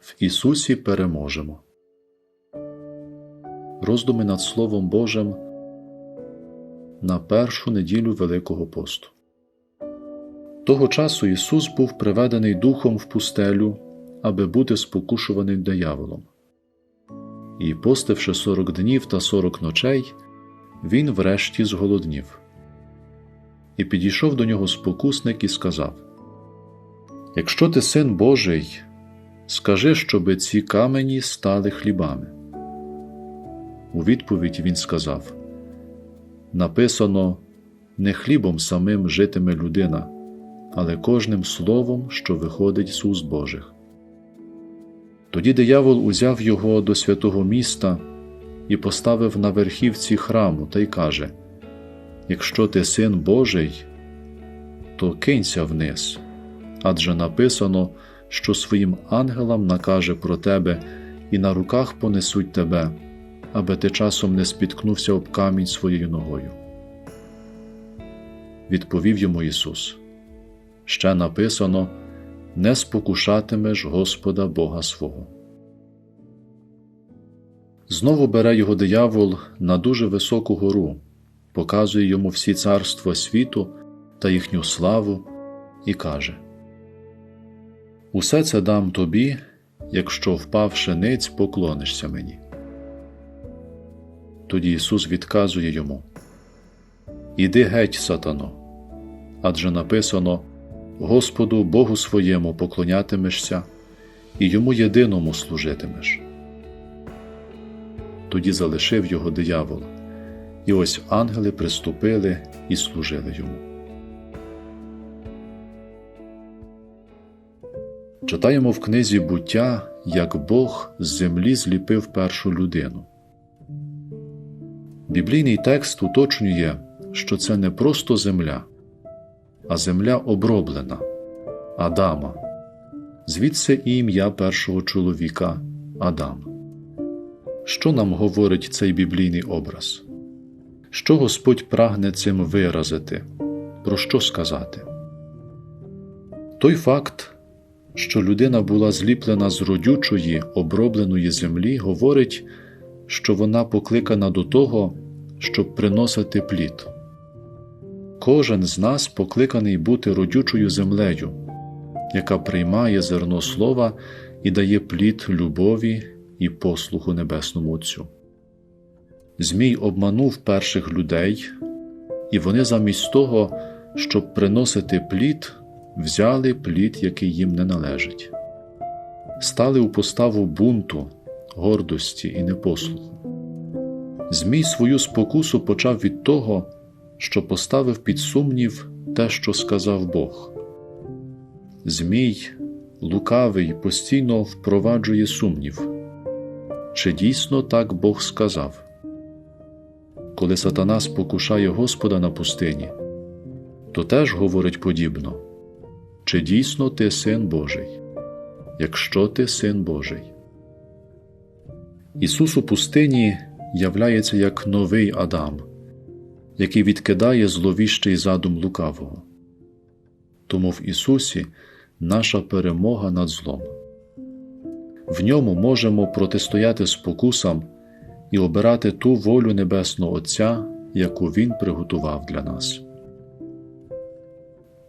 В Ісусі переможемо. Роздуми над Словом Божим на першу неділю Великого посту. Того часу Ісус був приведений Духом в пустелю, аби бути спокушуваним дияволом. І, постивши сорок днів та сорок ночей, він врешті зголоднів. І підійшов до нього спокусник і сказав: Якщо ти син Божий, скажи, щоби ці камені стали хлібами. У відповідь він сказав: Написано, не хлібом самим житиме людина, але кожним словом, що виходить з уст Божих. Тоді диявол узяв його до святого міста і поставив на верхівці храму та й каже: Якщо ти син Божий, то кинься вниз, адже написано, що своїм ангелам накаже про тебе і на руках понесуть тебе, аби ти часом не спіткнувся об камінь своєю ногою. Відповів йому Ісус: Ще написано не спокушатимеш Господа Бога свого. Знову бере його диявол на дуже високу гору, показує йому всі царства світу та їхню славу і каже: Усе це дам тобі, якщо впавши ниць, поклонишся мені. Тоді Ісус відказує йому: Іди геть, сатано, адже написано Господу Богу своєму поклонятимешся і йому єдиному служитимеш. Тоді залишив його диявол, і ось ангели приступили і служили йому. Читаємо в книзі буття, як Бог з землі зліпив першу людину. Біблійний текст уточнює, що це не просто земля, а земля оброблена Адама, звідси і ім'я першого чоловіка Адам. Що нам говорить цей біблійний образ? Що Господь прагне цим виразити? Про що сказати? Той факт, що людина була зліплена з родючої, обробленої землі, говорить, що вона покликана до того, щоб приносити плід. Кожен з нас покликаний бути родючою землею, яка приймає зерно слова і дає плід любові і послуху Небесному Отцю. Змій обманув перших людей, і вони замість того, щоб приносити плід, взяли плід, який їм не належить, стали у поставу бунту, гордості і непослуху. Змій свою спокусу почав від того, що поставив під сумнів те, що сказав Бог. Змій, лукавий, постійно впроваджує сумнів. Чи дійсно так Бог сказав? Коли сатана спокушає Господа на пустині, то теж говорить подібно чи дійсно ти син Божий, якщо ти син Божий. Ісус у пустині являється як новий Адам, який відкидає зловіщий задум лукавого. Тому в Ісусі наша перемога над злом. В ньому можемо протистояти спокусам і обирати ту волю Небесного Отця, яку Він приготував для нас.